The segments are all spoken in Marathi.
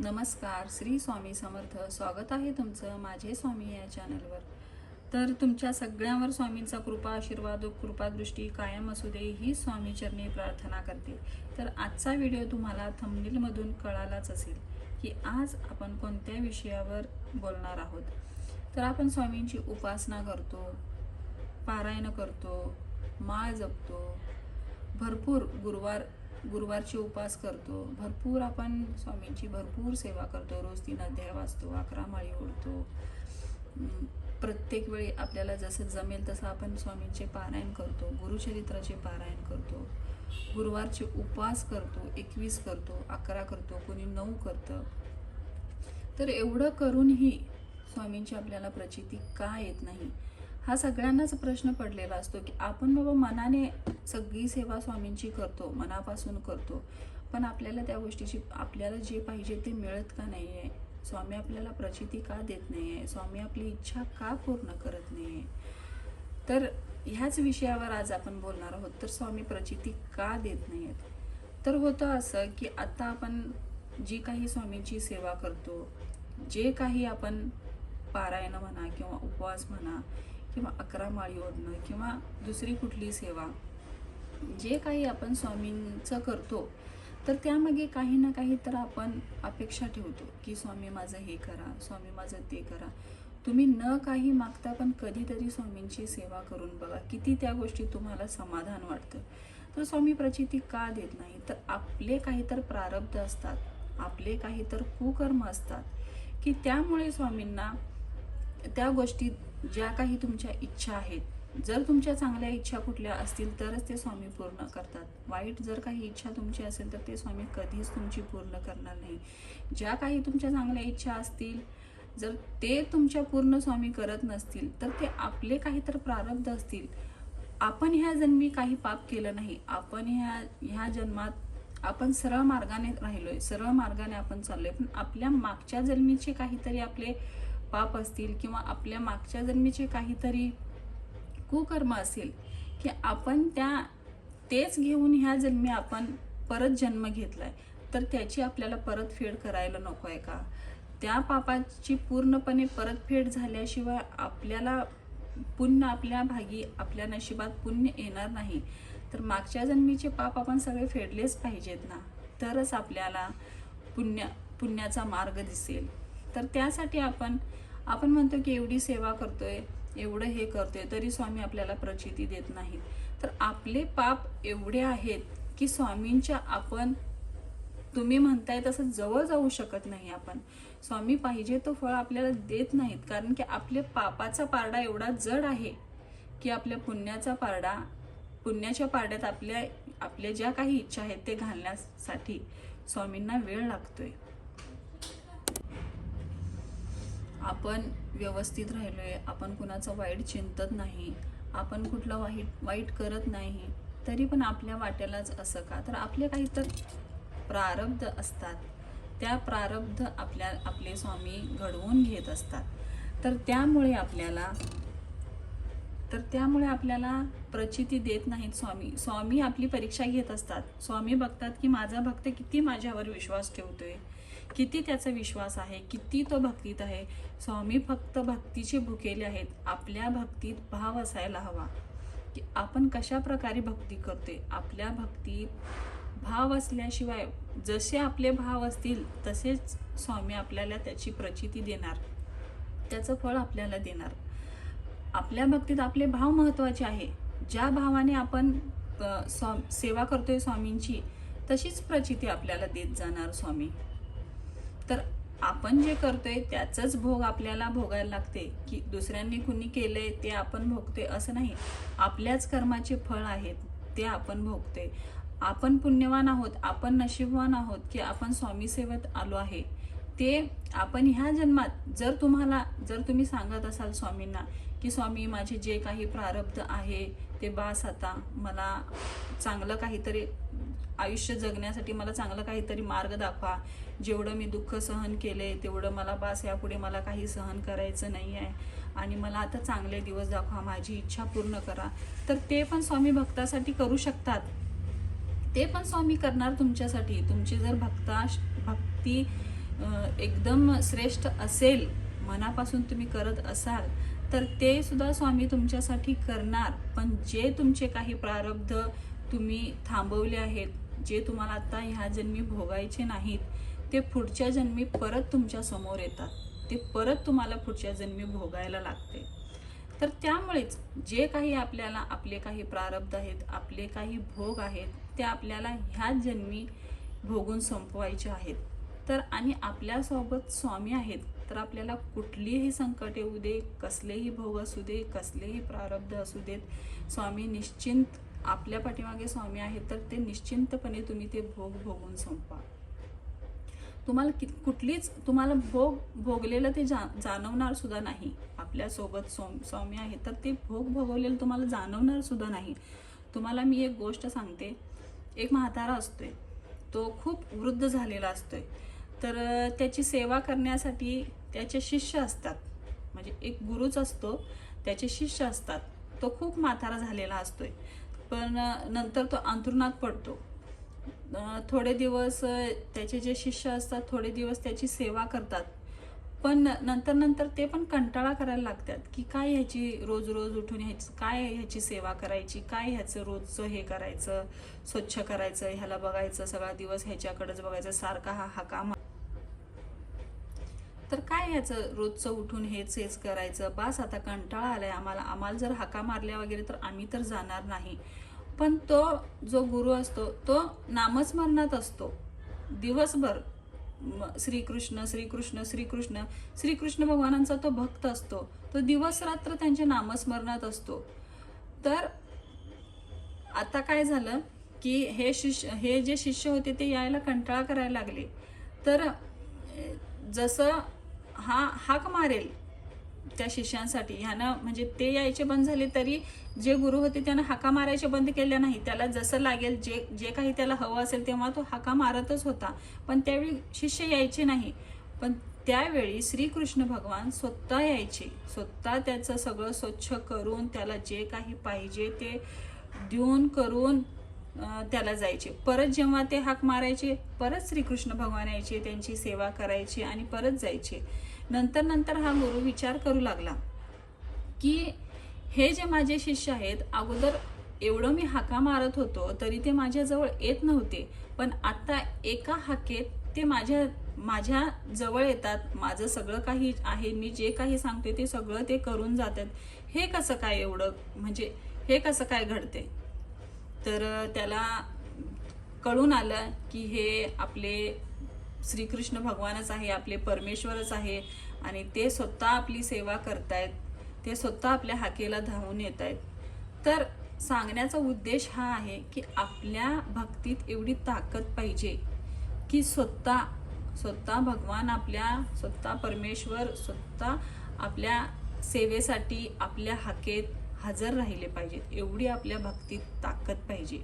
नमस्कार श्री स्वामी समर्थ. स्वागत आहे तुमचं माझे स्वामी या चॅनलवर तर तुमच्या सगळ्यांवर स्वामींचा कृपा आशीर्वाद कृपादृष्टी कायम असू दे ही स्वामी चरणी प्रार्थना करते. तर आजचा व्हिडिओ तुम्हाला थंबनेलमधून कळालाच असेल की आज आपण कोणत्या विषयावर बोलणार आहोत. तर आपण स्वामींची उपासना करतो पारायण करतो माळ जपतो भरपूर गुरुवार गुरुवारचे उपास करतो. भरपूर आपण स्वामींची भरपूर सेवा करतो. रोज तीन अध्याय वाचतो अकरा माळी ओढतो. प्रत्येक वेळी आपल्याला जसं जमेल तसं आपण स्वामींचे पारायण करतो. गुरुचरित्राचे पारायण करतो. गुरुवारचे उपवास करतो एकवीस करतो अकरा करतो कोणी नऊ करतं. तर एवढं करूनही स्वामींची आपल्याला प्रचिती का येत नाही? हा सगळ्यांनाच प्रश्न पडलेला असतो की आपण बाबा मनाने सगळी सेवा स्वामींची करतो मनापासून करतो. पण आपल्याला त्या गोष्टीची आपल्याला जे पाहिजे ते मिळत का नाही आहे स्वामी आपल्याला प्रचिती का देत नाही आहे स्वामी आपली इच्छा का पूर्ण करत नाही आहे तर ह्याच विषयावर आज आपण बोलणार आहोत. तर स्वामी प्रचिती का देत नाही आहेत तर होतं असं की आता आपण जी काही स्वामींची सेवा करतो जे काही आपण पारायण म्हणा किंवा उपवास म्हणा किंवा अकरा माळी ओढणं किंवा दुसरी कुठली सेवा जे काही आपण स्वामींचं करतो तर त्यामागे काही ना काही तर आपण अपेक्षा ठेवतो की स्वामी माझं हे करा स्वामी माझं ते करा. तुम्ही न काही मागता पण कधीतरी स्वामींची सेवा करून बघा किती त्या गोष्टी तुम्हाला समाधान वाटतं. तर स्वामी प्रचिती का देत नाही? तर आपले काही तर प्रारब्ध असतात आपले काही तर कुकर्म असतात की त्यामुळे स्वामींना त्या गोष्टी ज्या काही तुमच्या इच्छा आहेत जर तुमच्या चांगल्या इच्छा कुठल्या असतील तरच ते स्वामी पूर्ण करतात. वाईट जर काही इच्छा तुमची असेल तर ते स्वामी कधीच तुमची पूर्ण करणार नाही. ज्या काही तुमच्या चांगल्या इच्छा असतील जर ते तुमच्या पूर्ण स्वामी करत नसतील तर ते आपले काही तर प्रारब्ध असतील. आपण ह्या जन्मी काही पाप केलं नाही. आपण ह्या ह्या जन्मात आपण सरळ मार्गाने राहिलोय. सरळ मार्गाने आपण चाललोय. पण आपल्या मागच्या जन्मीचे काहीतरी आपले पाप असतील किंवा आपल्या मागच्या जन्मीचे काहीतरी कुकर्म असेल की आपण त्या तेच घेऊन ह्या जन्मी आपण परत जन्म घेतलाय तर त्याची आपल्याला परतफेड करायला नको आहे का? त्या पापाची पूर्णपणे परतफेड झाल्याशिवाय आपल्याला पुण्य आपल्या भागी आपल्या नशिबात पुण्य येणार नाही. तर मागच्या जन्मीचे पाप आपण सगळे फेडलेच पाहिजेत ना? तरच आपल्याला पुण्य पुण्याचा मार्ग दिसेल. तर त्यासाठी आपण आपण म्हणतो की एवढी सेवा करतोय एवढं हे करतोय तरी स्वामी आपल्याला प्रचिती देत नाहीत. तर आपले पाप एवढे आहेत की स्वामींच्या आपण तुम्ही म्हणताय तसं जवळ जाऊ शकत नाही आपण. स्वामी पाहिजे तो फळ आपल्याला देत नाहीत कारण की आपले पापाचा पारडा एवढा जड आहे की आपल्या पुण्याचा पारडा पुण्याच्या पारड्यात आपल्या आपल्या ज्या काही इच्छा आहेत ते घालण्यासाठी स्वामींना वेळ लागतोय. आपण व्यवस्थित राहिलो आहे आपण कुणाचं वाईट चिंतत नाही आपण कुठलं वाईट वाईट करत नाही तरी पण आपल्या वाट्यालाच असं का? तर आपले काही तर प्रारब्ध असतात. त्या प्रारब्ध आपल्या आपले स्वामी घडवून घेत असतात. तर त्यामुळे आपल्याला तर त्यामुळे आपल्याला प्रचिती देत नाहीत स्वामी. स्वामी आपली परीक्षा घेत असतात. स्वामी बघतात की माझा भक्त किती माझ्यावर विश्वास ठेवतोय. किती त्याचा विश्वास आहे किती तो भक्तीत आहे? स्वामी फक्त भक्तीचे भुकेले आहेत. आपल्या भक्तीत भाव असायला हवा. की आपण कशा प्रकारे भक्ती करतोय? आपल्या भक्तीत भाव असल्याशिवाय जसे आपले भाव असतील तसेच स्वामी आपल्याला त्याची प्रचिती देणार. त्याचं फळ आपल्याला देणार. आपल्या भक्तीत आपले भाव महत्त्वाचे आहे. ज्या भावाने आपण स्वा सेवा करतोय स्वामींची तशीच प्रचिती आपल्याला देत जाणार स्वामी. तर आपण जे करतोय त्याचंच भोग आपल्याला भोगायला लागते की दुसऱ्यांनी कुणी केलंय ते आपण भोगतोय असं नाही. आपल्याच कर्माचे फळ आहेत ते आपण भोगतोय. आपण पुण्यवान आहोत आपण नशीबवान आहोत की आपण स्वामी सेवेत आलो आहे. ते आपण ह्या जन्मात जर तुम्हाला जर तुम्ही सांगत असाल स्वामींना की स्वामी माझे जे काही प्रारब्ध आहे ते बास आता. मला चांगलं काहीतरी आयुष्य जगण्यासाठी मला चांगलं काहीतरी मार्ग दाखवा. जेवढं मी दुःख सहन केले तेवढं मला बास यापुढे मला काही सहन करायचं नाही आहे आणि मला आता चांगले दिवस दाखवा माझी इच्छा पूर्ण करा. तर ते पण स्वामी भक्तासाठी करू शकतात. ते पण स्वामी करणार तुमच्यासाठी. तुमची जर भक्ता भक्ती एकदम श्रेष्ठ असेल मनापासून तुम्ही करत असाल तर ते सुद्धा स्वामी तुमच्यासाठी करणार. पण जे तुमचे काही प्रारब्ध तुम्ही थांबवले आहेत जे तुम्हाला आता ह्या जन्मी भोगायचे नाहीत ते पुढच्या जन्मी परत तुमच्यासमोर येतात. ते परत तुम्हाला पुढच्या जन्मी भोगायला लागते. तर त्यामुळेच जे काही आपल्याला आपले काही प्रारब्ध आहेत आपले काही भोग आहेत ते आपल्याला ह्याच जन्मी भोगून संपवायचे आहेत. तर आणि आपल्यासोबत स्वामी आहेत तर आपल्याला कुठलीही संकट येऊ दे कसलेही भोग असू दे कसलेही प्रारब्ध असू देत स्वामी निश्चिंत आपल्या पाठीमागे स्वामी आहेत तर ते निश्चिंतपणे तुम्ही ते भोग भोगून संपवा. तुम्हाला कि कुठलीच तुम्हाला भोग भोगलेलं ते जा जाणवणार सुद्धा नाही. आपल्यासोबत सौ स्वामी आहे तर ते भोग भोगवलेलं तुम्हाला जाणवणार सुद्धा नाही. तुम्हाला मी एक गोष्ट सांगते. एक म्हातारा असतोय. तो खूप वृद्ध झालेला असतोय. तर त्याची सेवा करण्यासाठी त्याचे शिष्य असतात. म्हणजे एक गुरुच असतो त्याचे शिष्य असतात. तो खूप म्हातारा झालेला असतोय. पण नंतर तो अंथरुणात पडतो. थोडे दिवस त्याचे जे शिष्य असतात थोडे दिवस त्याची सेवा करतात. पण नंतर नंतर ते पण कंटाळा करायला लागतात की काय ह्याची रोज रोज उठून ह्याची काय ह्याची सेवा करायची काय ह्याचं रोजचं हे करायचं स्वच्छ करायचं ह्याला बघायचं सगळा दिवस ह्याच्याकडेच बघायचं सारखा हा हा काम. तर काय ह्याचं रोजचं उठून हेच हेच करायचं? बास आता कंटाळा आलाय आम्हाला. आम्हाला जर हाका मारल्या वगैरे तर आम्ही तर जाणार नाही. पण तो जो गुरु असतो तो नामस्मरणात असतो. दिवसभर श्रीकृष्ण श्रीकृष्ण श्रीकृष्ण श्रीकृष्ण भगवानांचा तो भक्त असतो. तो दिवस रात्र त्यांच्या नामस्मरणात असतो. तर आता काय झालं की हे शिष्य हे जे शिष्य होते ते यायला कंटाळा करायला लागले. तर जसं हा हाक मारेल त्या शिष्यांसाठी. ह्यानं म्हणजे ते यायचे बंद झाले तरी जे गुरु होते त्यांना हाका मारायचे बंद केल्या नाही त्याला जसं लागेल जे जे काही त्याला हवं असेल तेव्हा तो हाका मारतच होता. पण त्यावेळी शिष्य यायचे नाही. पण त्यावेळी श्रीकृष्ण भगवान स्वतः यायचे. स्वतः त्याचं सगळं स्वच्छ करून त्याला जे काही पाहिजे ते देऊन करून त्याला जायचे. परत जेव्हा ते हाक मारायचे परत श्रीकृष्ण भगवान यायचे त्यांची सेवा करायची आणि परत जायचे. नंतर नंतर हा गुरु विचार करू लागला की हे जे माझे शिष्य आहेत अगोदर एवढं मी हाका मारत होतो तरी ते माझ्याजवळ येत नव्हते. पण आता एका हाकेत ते माझ्या माझ्या जवळ येतात. माझं सगळं काही आहे. मी जे काही सांगते ते सगळं ते करून जातात. हे कसं काय एवढं? म्हणजे हे कसं काय घडते तर त्याला कळून आलं की हे आपले श्रीकृष्ण भगवानच आहे आपले परमेश्वरच आहे आणि ते स्वतः आपली सेवा करतायत ते स्वतः आपल्या हाकेला धावून येत आहेत तर सांगण्याचा उद्देश हा आहे की आपल्या भक्तीत एवढी ताकद पाहिजे की स्वतः स्वतः भगवान आपल्या स्वतः परमेश्वर स्वतः आपल्या सेवेसाठी आपल्या हाकेत हजर राहिले पाहिजेत. एवढी आपल्या भक्तीत ताकद पाहिजे.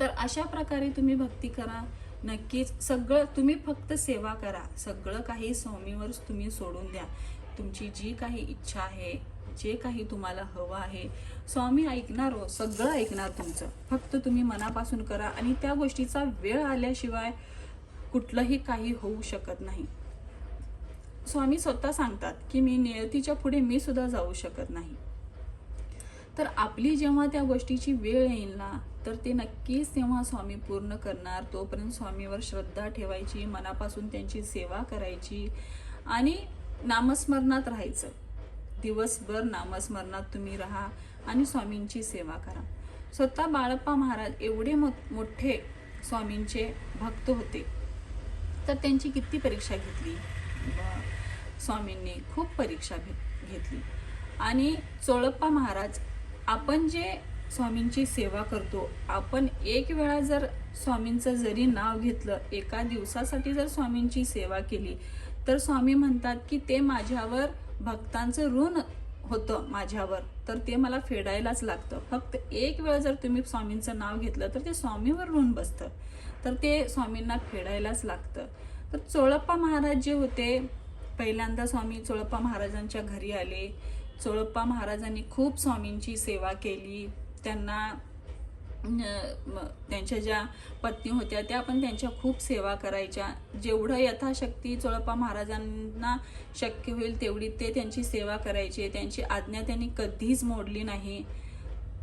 तर अशा प्रकारे तुम्ही भक्ती करा. नक्कीच. सगळं तुम्ही फक्त सेवा करा. सगळं काही स्वामीवर तुम्ही सोडून द्या. तुमची जी काही इच्छा आहे जे काही तुम्हाला हवं आहे स्वामी ऐकणार हो सगळं ऐकणार तुमचं. फक्त तुम्ही मनापासून करा आणि त्या गोष्टीचा वेळ आल्याशिवाय कुठलंही काही होऊ शकत नाही. स्वामी स्वतः सांगतात की मी नियतीच्या पुढे मी सुद्धा जाऊ शकत नाही. तर आपली जेव्हा त्या गोष्टीची वेळ येईल ना तर ते नक्कीच तेव्हा स्वामी पूर्ण करणार. तोपर्यंत स्वामीवर श्रद्धा ठेवायची मनापासून त्यांची सेवा करायची आणि नामस्मरणात राहायचं. दिवसभर नामस्मरणात तुम्ही राहा आणि स्वामींची सेवा करा. स्वतः बाळप्पा महाराज एवढे मो मोठे स्वामींचे भक्त होते. तर त्यांची किती परीक्षा घेतली? स्वामींनी खूप परीक्षा घेतली. आणि चोळप्पा महाराज आपण जे स्वामींची सेवा करतो आपण एक वेळा जर स्वामींचं जरी नाव घेतलं एका दिवसासाठी जर स्वामींची सेवा केली तर स्वामी म्हणतात की ते माझ्यावर भक्तांचं ऋण होतं माझ्यावर तर ते मला फेडायलाच लागतं. फक्त एक वेळ जर तुम्ही स्वामींचं नाव घेतलं तर ते स्वामीवर ऋण बसतं. तर ते स्वामींना फेडायलाच लागतं. तर चोळप्पा महाराज जे होते पहिल्यांदा स्वामी चोळप्पा महाराजांच्या घरी आले. चोळप्पा महाराजांनी खूप स्वामींची सेवा केली. त्यांना त्यांच्या ज्या पत्नी होत्या त्या पण त्यांच्या खूप सेवा करायच्या. जेवढं यथाशक्ती चोळप्पा महाराजांना शक्य होईल तेवढी ते त्यांची सेवा करायचे. त्यांची आज्ञा त्यांनी कधीच मोडली नाही.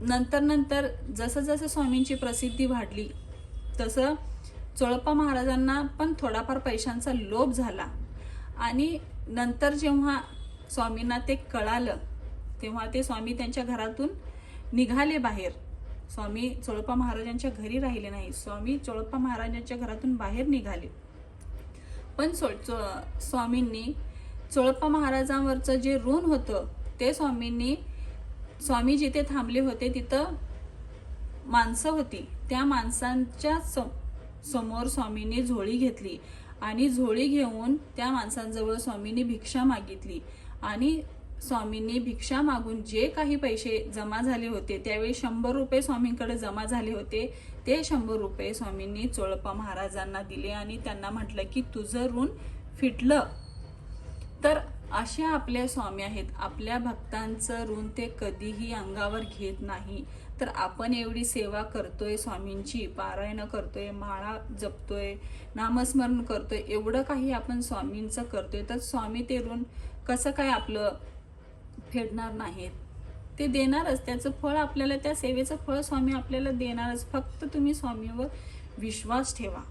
नंतर नंतर जसं जसं स्वामींची प्रसिद्धी वाढली तसं चोळप्पा महाराजांना पण थोडाफार पैशांचा लोभ झाला. आणि नंतर जेव्हा स्वामींना ते कळालं तेव्हा ते स्वामी त्यांच्या घरातून निघाले बाहेर. स्वामी चोळप्पा महाराजांच्या घरी राहिले नाही. स्वामी चोळप्पा महाराजांच्या घरातून बाहेर निघाले. पण सो चो- स्वामींनी चोळप्पा महाराजांवरचं जे ऋण होतं ते स्वामींनी स्वामी जिथे थांबले होते तिथं माणसं होती. त्या माणसांच्या समोर स्वामींनी झोळी घेतली आणि झोळी घेऊन त्या माणसांजवळ स्वामींनी भिक्षा मागितली आणि स्वामींनी भिक्षा मागून जे काही पैसे जमा झाले होते त्यावेळी शंभर रुपये स्वामींकडे जमा झाले होते. ते शंभर रुपये स्वामींनी चोळप्पा महाराजांना दिले आणि त्यांना म्हटलं की तुझं ऋण फिटलं. तर अशा आपल्या स्वामी आहेत. आपल्या भक्तांचं ऋण ते कधीही अंगावर घेत नाही. तर आपण एवढी सेवा करतोय स्वामींची पारायणं करतोय माळा जपतोय नामस्मरण करतोय एवढं काही आपण स्वामींचं करतोय. तर स्वामी ते ऋण कसं काय आपलं फेडणार नाहीत. ते देणारच त्याचं फळ आपल्याला त्या सेवेचं फळ स्वामी आपल्याला देणारच. फक्त तुम्ही स्वामीवर विश्वास ठेवा.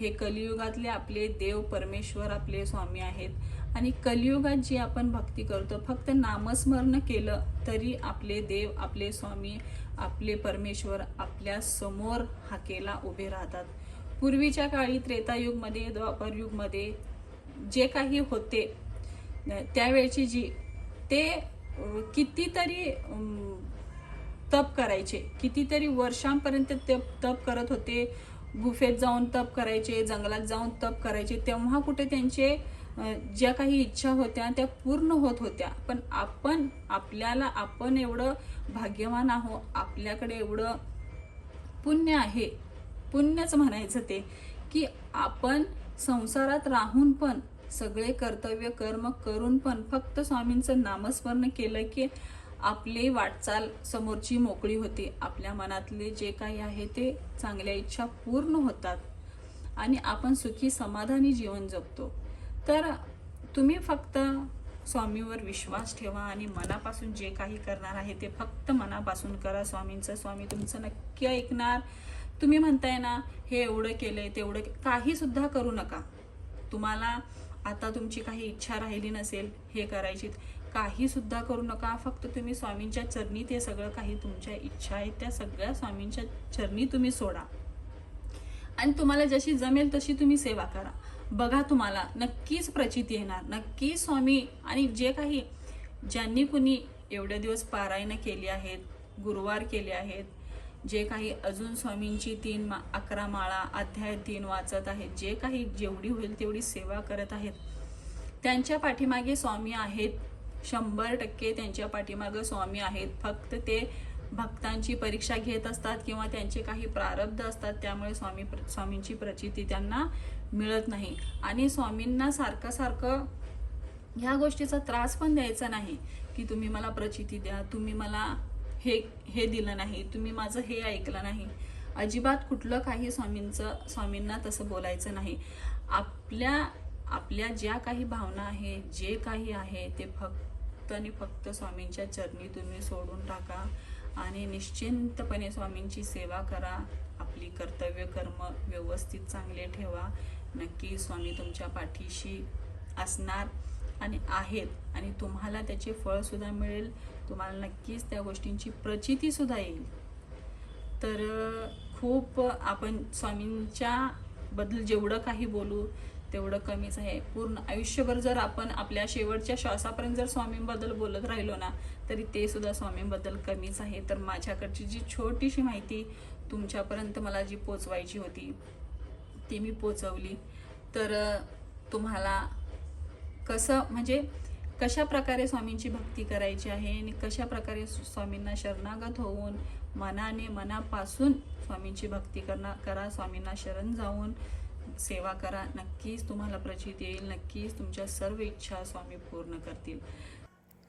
हे कलियुगातले आपले देव परमेश्वर आपले स्वामी आहेत. आणि कलियुगात जी आपण भक्ती करतो फक्त नामस्मरण केलं तरी आपले देव आपले स्वामी आपले परमेश्वर आपल्यासमोर हाकेला उभे राहतात. पूर्वीच्या काळी त्रेतायुगमध्ये द्वापरयुगमध्ये जे काही होते त्यावेळची जी ते कितीतरी तप करायचे. कितीतरी वर्षांपर्यंत ते तप करत होते. गुफेत जाऊन तप करायचे जंगलात जाऊन तप करायचे. तेव्हा कुठे त्यांचे ज्या काही इच्छा होत्या त्या पूर्ण होत होत्या. पण आपण आपल्याला आपण एवढं भाग्यवान आहो आपल्याकडे एवढं पुण्य आहे. पुण्यच म्हणायचं ते की आपण संसारात राहून पण सगळे कर्तव्य कर्म करून पण फक्त स्वामींचं नामस्मरण केलं की आपली वाटचाल समोरची मोकळी होते. आपल्या मनातले जे काही आहे ते चांगल्या इच्छा पूर्ण होतात आणि आपण सुखी समाधानी जीवन जगतो. तर तुम्ही फक्त स्वामीवर विश्वास ठेवा आणि मनापासून जे काही करणार आहे ते फक्त मनापासून करा. स्वामींचं स्वामी तुमचं नक्की ऐकणार. तुम्ही म्हणताय ना हे एवढं केलंय तेवढं काहीसुद्धा काही सुद्धा करू नका. तुम्हाला आता तुमची काही इच्छा राहिली नसेल हे करायची काही सुद्धा करू नका. फक्त तुम्ही स्वामींच्या चरणी ते सगळं काही तुमच्या इच्छा आहेत त्या सगळ्या स्वामींच्या चरणी तुम्ही सोडा. आणि तुम्हाला जशी जमेल तशी तुम्ही सेवा करा. बघा तुम्हाला नक्कीच प्रचिती येणार नक्की स्वामी आणि जे काही ज्यांनी कुणी एवढे दिवस पारायणं केली आहेत गुरुवार केले आहेत जे काही अजून स्वामींची तीन मा अकरा माळा अध्याय तीन वाचत आहेत जे काही जेवढी होईल तेवढी सेवा करत आहेत. त्यांच्या पाठीमागे स्वामी आहेत. शंभर टक्के त्यांच्या पाठीमागे स्वामी आहेत. फक्त ते भक्तांची परीक्षा घेत असतात किंवा त्यांचे काही प्रारब्ध असतात त्यामुळे स्वामी स्वामींची प्रचिती त्यांना मिळत नाही. आणि स्वामींना सारखं सारखं ह्या गोष्टीचा त्रास पण द्यायचा नाही की तुम्ही मला प्रचिती द्या तुम्ही मला हे हे दिलं नाही तुम्ही माझं हे ऐकलं नाही. अजिबात कुठलं काही स्वामींचं स्वामींना तसं बोलायचं नाही. आपल्या आपल्या ज्या काही भावना आहे जे काही आहे ते फक्त आणि फक्त स्वामींच्या चरणी तुम्ही सोडून टाका आणि निश्चिंतपणे स्वामींची सेवा करा. आपली कर्तव्य कर्म व्यवस्थित चांगले ठेवा. नक्की स्वामी तुमच्या पाठीशी असणार. आणि आहेत. आणि तुम्हाला त्याचे फळसुद्धा मिळेल. तुम्हाला नक्कीच त्या गोष्टींची प्रचितीसुद्धा येईल. तर खूप आपण स्वामींच्या बद्दल जेवढं काही बोलू तेवढं कमीच आहे. पूर्ण आयुष्यभर जर आपण आपल्या शेवटच्या श्वासापर्यंत जर स्वामींबद्दल बोलत राहिलो ना तरी ते सुद्धा स्वामींबद्दल कमीच आहे. तर माझ्याकडची जी छोटीशी माहिती तुमच्यापर्यंत मला जी पोचवायची होती ती मी पोचवली. तर तुम्हाला कसं म्हणजे कशा प्रकारे स्वामींची भक्ती करायची आहे आणि कशा प्रकारे स्वामींना शरणागत होऊन मनाने मनापासून स्वामींची भक्ती करणं करा स्वामींना शरण जाऊन सेवा करा. नक्कीच तुम्हाला प्रचित येईल नक्कीच तुमच्या सर्व इच्छा स्वामी पूर्ण करतील.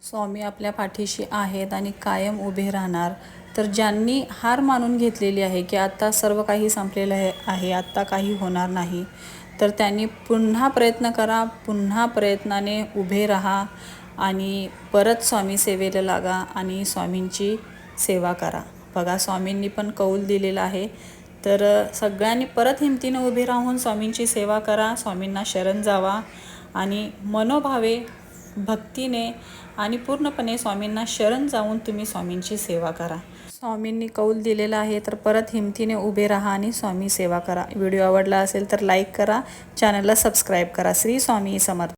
स्वामी आपल्या पाठीशी आहेत आणि कायम उभे राहणार. तर ज्यांनी हार मानून घेतलेली आहे की आत्ता सर्व काही संपलेलं आहे आहे आत्ता काही होणार नाही. तर त्यांनी पुन्हा प्रयत्न करा पुन्हा प्रयत्नाने उभे राहा आणि परत स्वामी सेवेला लागा आणि स्वामींची सेवा करा. बघा स्वामींनी पण कौल दिलेला आहे. तर सगळ्यांनी परत हिमतीनं उभे राहून स्वामींची सेवा करा स्वामींना शरण जावा आणि मनोभावे भक्तीने आणि पूर्णपणे स्वामींना शरण जाऊन तुम्ही स्वामींची सेवा करा. स्वामींनी कौल दिलेला आहे तर परत हिमतीने उभे राहा आणि स्वामी सेवा करा. व्हिडिओ आवडला असेल तर लाईक करा. चॅनलला सबस्क्राईब करा. श्री स्वामी समर्थ.